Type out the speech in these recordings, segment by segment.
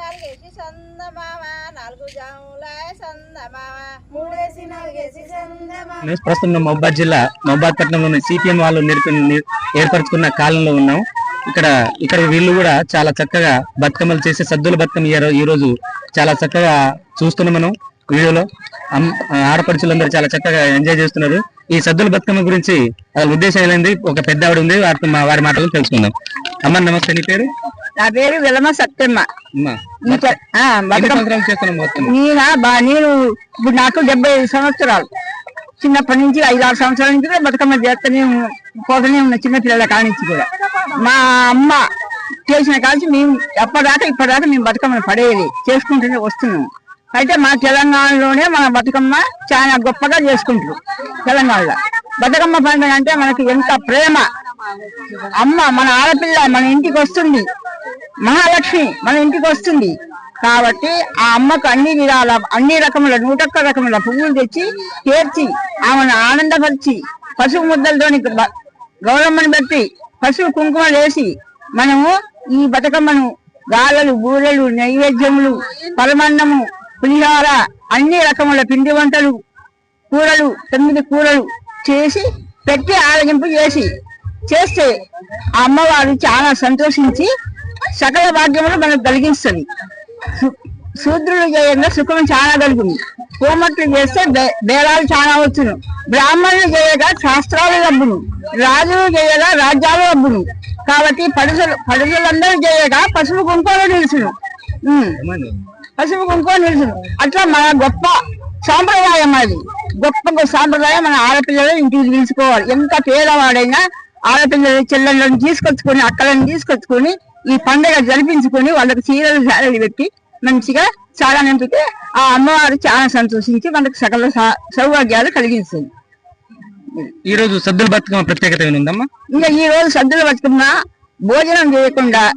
నాలుగేసి సందమామ నాలుగు జాముల సందమామ మూడేసి నాలుగేసి ప్రస్తుతం మహబాద్ జిల్లా మహబాద్ పట్టణంలోని సిపిఎం వాళ్ళు నేర్పి ఏర్పరచుకున్న కాలంలో ఉన్నాం. ఇక్కడ ఇక్కడ వీళ్ళు కూడా చాలా చక్కగా బతుకమ్మలు చేసి సద్దుల బతుకమ్మ ఈ రోజు చాలా చక్కగా చూస్తున్నాం మనం వీడియోలో. ఆడపడుచులందరూ చాలా చక్కగా ఎంజాయ్ చేస్తున్నారు. ఈ సద్దుల బతుకమ్మ గురించి వాళ్ళ ఉద్దేశం ఏంది? ఒక పెద్ద ఆవిడ ఉంది వారి మాటలు తెలుసుకుందాం. అమ్మ నమస్తే నీ పేరు? నా పేరు విలమ సత్యమ్మ. నేనా? ఇప్పుడు నాకు డెబ్బై ఐదు సంవత్సరాలు. చిన్నప్పటి నుంచి ఐదు ఆరు సంవత్సరాల నుంచి కూడా బతుకమ్మ చేస్తూనే పోతూనే ఉన్న చిన్న పిల్లల కానించి కూడా. మా అమ్మ చేసిన కాల్చి మేము ఎప్పటిదాకా ఇప్పటిదాకా మేము బతుకమ్మను పడేది చేసుకుంటూనే వస్తున్నాం. అయితే మా తెలంగాణలోనే మన బతుకమ్మ చాలా గొప్పగా చేసుకుంటారు తెలంగాణలో. బతుకమ్మ పండుగ అంటే మనకి ఎంత ప్రేమ. అమ్మ మన ఆడపిల్ల మన ఇంటికి వస్తుంది. మహాలక్ష్మి మన ఇంటికి వస్తుంది. కాబట్టి ఆ అమ్మకు అన్ని విధాల అన్ని రకముల నూటొక్క రకముల పువ్వులు తెచ్చి చేర్చి ఆమెను ఆనందపరిచి పసుపు ముద్దలతోని గౌరమ్మను బట్టి పెట్టి పసుపు కుంకుమలు వేసి మనము ఈ బతుకమ్మను గాలలు బూరెలు నైవేద్యములు పరమన్నము పులిహార అన్ని రకముల పిండి వంటలు కూరలు తొమ్మిది కూరలు చేసి పెట్టి ఆరగింపు చేసి చేస్తే ఆ అమ్మవారు చాలా సంతోషించి సకల భాగ్యములు మనకు కలిగిస్తుంది సు- శూద్రులు చేయంగా సుఖం చాలా కలుగుతుంది కోమట్లు చేస్తే బే- బేరాలు చాలా వచ్చును. బ్రాహ్మణులు చేయగా శాస్త్రాలు లబ్బును రాజులు చేయగా రాజ్యాలు లబ్బును కాబట్టి పడుసలు పడుసలందరూ చేయగా పసుపు కుంకుమలు నిలుచును. పసుపు కుంకుమ నిలుచును. అట్లా మన గొప్ప సాంప్రదాయం అది. గొప్ప గొప్ప సాంప్రదాయం మన ఆడపిల్లలు ఇంటికి తీసుకోవాలి ఎంత పేదవాడైనా ఆడపిల్లలు చెల్లెళ్ళని తీసుకొచ్చుకొని అక్కలను తీసుకొచ్చుకొని ఈ పండుగ జరిపించుకొని వాళ్ళకి చీరలు శారలు పెట్టి మంచిగా చాలా నింపితే ఆ అమ్మవారు చాలా సంతోషించి మనకు సకల సౌభాగ్యాలు కలిగిస్తుంది. ఈ రోజు సద్దుల బతుకమ్మ ప్రత్యేకత ఇంకా ఈ రోజు సద్దులు బతుకమ్మ భోజనం చేయకుండా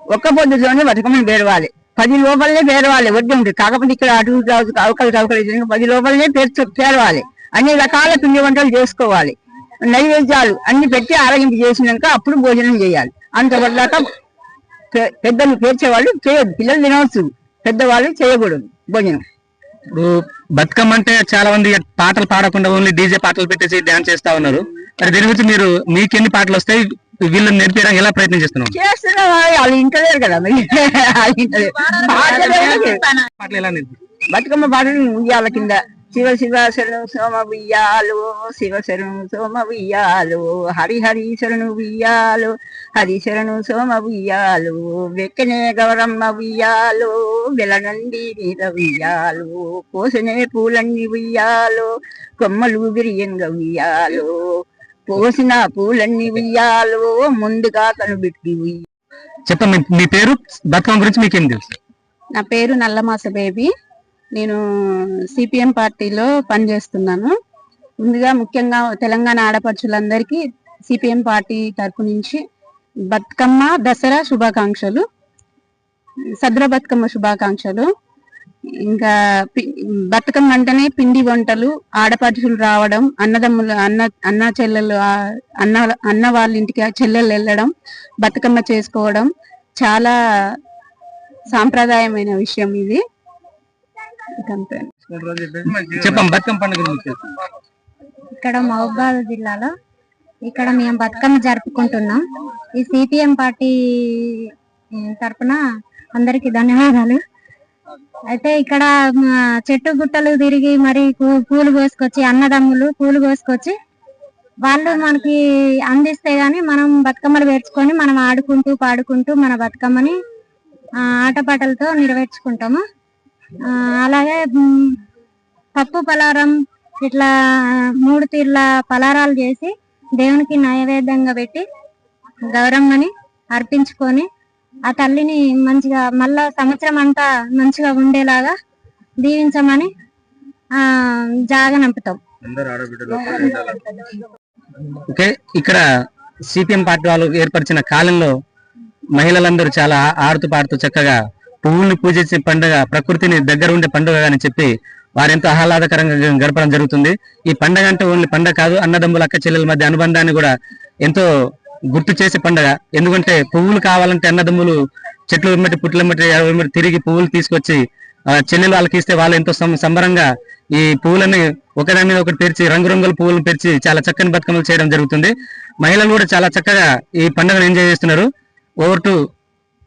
ఒక్క పొద్దులోనే బతుకమ్మని పేరవాలి. పది లోపలనే పేరవాలి. వడ్డీ కాకపోతే ఇక్కడ అటు అవకలు చవకలు ఇటు పది లోపలనే పేర్చు పేరవాలి. అన్ని రకాల పిండి వంటలు చేసుకోవాలి. నైవేద్యాలు అన్ని పెట్టి ఆరగింపు చేసినాక అప్పుడు భోజనం చేయాలి. అంతవరదాకా పెద్దలు పేర్చేవాళ్ళు చేయొద్దు. పిల్లలు తినవచ్చు పెద్దవాళ్ళు చేయకూడదు. భోజనం. ఇప్పుడు బతుకమ్మ అంటే చాలా మంది పాటలు పాడకుండా ఓన్లీ డీజే పాటలు పెట్టేసి డాన్స్ చేస్తా ఉన్నారు. మరి దీని గురించి మీరు మీకు ఎన్ని పాటలు వస్తాయి? వీళ్ళని నేర్పించడానికి ఎలా ప్రయత్నం చేస్తున్నాం చేస్తున్నా వాళ్ళు ఇంటలేరు కదా పాటలు ఎలా నేర్పి? బతుకమ్మ పాటలు ఉయ్యాల కింద. శివ శివ శరణు సోమ ఉయ్యాలు శివ శరణు సోమ ఉయ్యాలు హరి హరి శరణు ఉయ్యాలు హరి శరణు సోమ ఉయ్యాలు వెక్కనే గౌరమ్మ ఉయ్యాలు వెలనండి మీద ఉయ్యాలు కోసనే పూలన్నీ ఉయ్యాలు కొమ్మలు విరియంగా ఉయ్యాలు పోసిన పూలన్నీ ఉయ్యాలు ముందుగా కనుబెట్టి ఉయ్యాలు చెప్పండి మీ- మీ పేరు? బతుకమ్మ గురించి మీకేం తెలుసు? నా పేరు నల్లమాస బేబీ. నేను సిపిఎం పార్టీలో పనిచేస్తున్నాను. ముందుగా ముఖ్యంగా తెలంగాణ ఆడపడుచులందరికీ సిపిఎం పార్టీ తరపు నుంచి బతుకమ్మ దసరా శుభాకాంక్షలు. సద్ర బతుకమ్మ శుభాకాంక్షలు. ఇంకా పి- బతుకమ్మ అంటేనే పిండి వంటలు ఆడపడుచులు రావడం అన్నదమ్ములు అన్న అన్న చెల్లెలు అన్న అన్న వాళ్ళ ఇంటికి చెల్లెలు వెళ్ళడం బతుకమ్మ చేసుకోవడం చాలా సాంప్రదాయమైన విషయం ఇది. బతుకమ్మ పండుగ. ఇక్కడ మహబూబాద్ జిల్లాలో ఇక్కడ మేము బతుకమ్మ జరుపుకుంటున్నాం. ఈ సిపిఎం పార్టీ తరపున అందరికి ధన్యవాదాలు. అయితే ఇక్కడ చెట్టు గుట్టలు తిరిగి మరి పూలు కోసుకొచ్చి అన్నదమ్ములు పూలు కోసుకొచ్చి వాళ్ళు మనకి అందిస్తే గాని మనం బతుకమ్మలు పేర్చుకొని మనం ఆడుకుంటూ పాడుకుంటూ మన బతుకమ్మని ఆ, ఆటపాటలతో నెరవేర్చుకుంటాము. అలాగే పప్పు పలారం ఇట్లా మూడు తీర్ల పలారాలు చేసి దేవునికి నైవేద్యంగా పెట్టి గౌరమ్మని అర్పించుకొని ఆ తల్లిని మంచిగా మళ్ళా సంవత్సరం అంతా మంచిగా ఉండేలాగా దీవించమని ఆ జాగనంపుతాం ఓకే ఇక్కడ సిపిఎం పార్టీ వాళ్ళు ఏర్పరిచిన కాలంలో మహిళలందరూ చాలా ఆడుతూ పాడుతూ చక్కగా పువ్వుల్ని పూజించే పండుగ ప్రకృతిని దగ్గర ఉండే పండుగ అని చెప్పి వారెంతో ఆహ్లాదకరంగా గడపడం జరుగుతుంది. ఈ పండుగ అంటే ఓన్లీ పండుగ కాదు అన్నదమ్ముల అక్క చెల్లెల మధ్య అనుబంధాన్ని కూడా ఎంతో గుర్తు చేసే పండుగ. ఎందుకంటే పువ్వులు కావాలంటే అన్నదమ్ములు చెట్లు వెంబడి పుట్ల వెంబడి తిరిగి పువ్వులు తీసుకొచ్చి ఆ, చెల్లెలు వాళ్ళకి ఇస్తే వాళ్ళు ఎంతో సంబరంగా ఈ పువ్వులని ఒకదాని మీద ఒకటి పేర్చి రంగురంగుల పువ్వులను పేర్చి చాలా చక్కని బతుకమ్మలు చేయడం జరుగుతుంది. మహిళలు కూడా చాలా చక్కగా ఈ పండుగను ఎంజాయ్ చేస్తున్నారు. ఓవర్ టు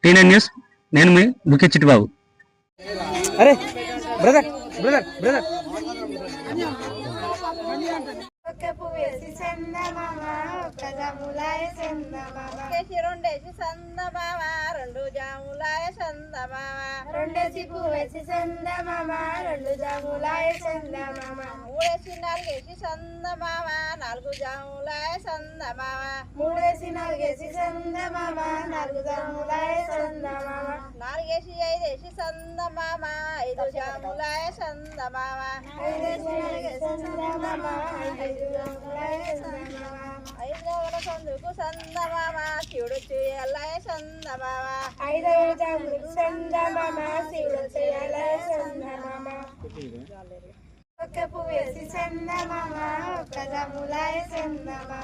టీనైన్ న్యూస్ నేను మీ బుకే చిట్టుబాబు. అరే బ్రదర్ బ్రదర్ బ్రదర్. రెండు జాములాయ సందమామ రెండేసి పువ్వేసి చందమామ రెండు జాములాయ చందమామ మూడేసి నాలుగేసి సందమామ నాలుగు జాములాయ సందమామ మూడేసి నాలుగేసి చందమామ నాలుగు జాములాయ చందమామ సందమామ ఐదు జాములాయ సందమామ ఐదవల సందుకు సందమామ శివుడు చేయలాయ సందమామ ఐదవ జాములకు చందమామ శివుడు చేయాలయ చందమామ ఒక్క పువ్వేసి జాములాయ సందమామ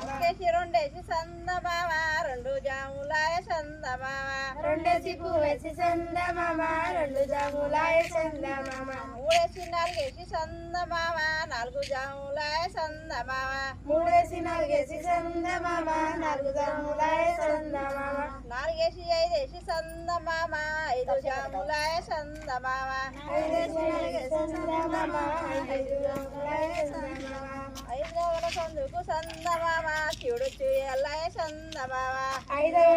రెండు జాములాయ సందమామ రెండేసి పువ్వేసి చందమామ రెండు జాములాయ చందమామ. మూడేసి నాలుగేసి సందమామ నాలుగు జాములాయ సందమామ మూడేసి నాలుగేసి చందమామ నాలుగు జాములాయ చందమామ. నాలుగేసి ఐదేసి సందమామ ఐదు జాములాయ సందమామ ఐదేసి నాలుగేసి చందమామ ఐదు జాములాయ చందమామ. ఐదవల సందుకు సందమామ శివుడు చేయలాయ సందమామ ఐదవ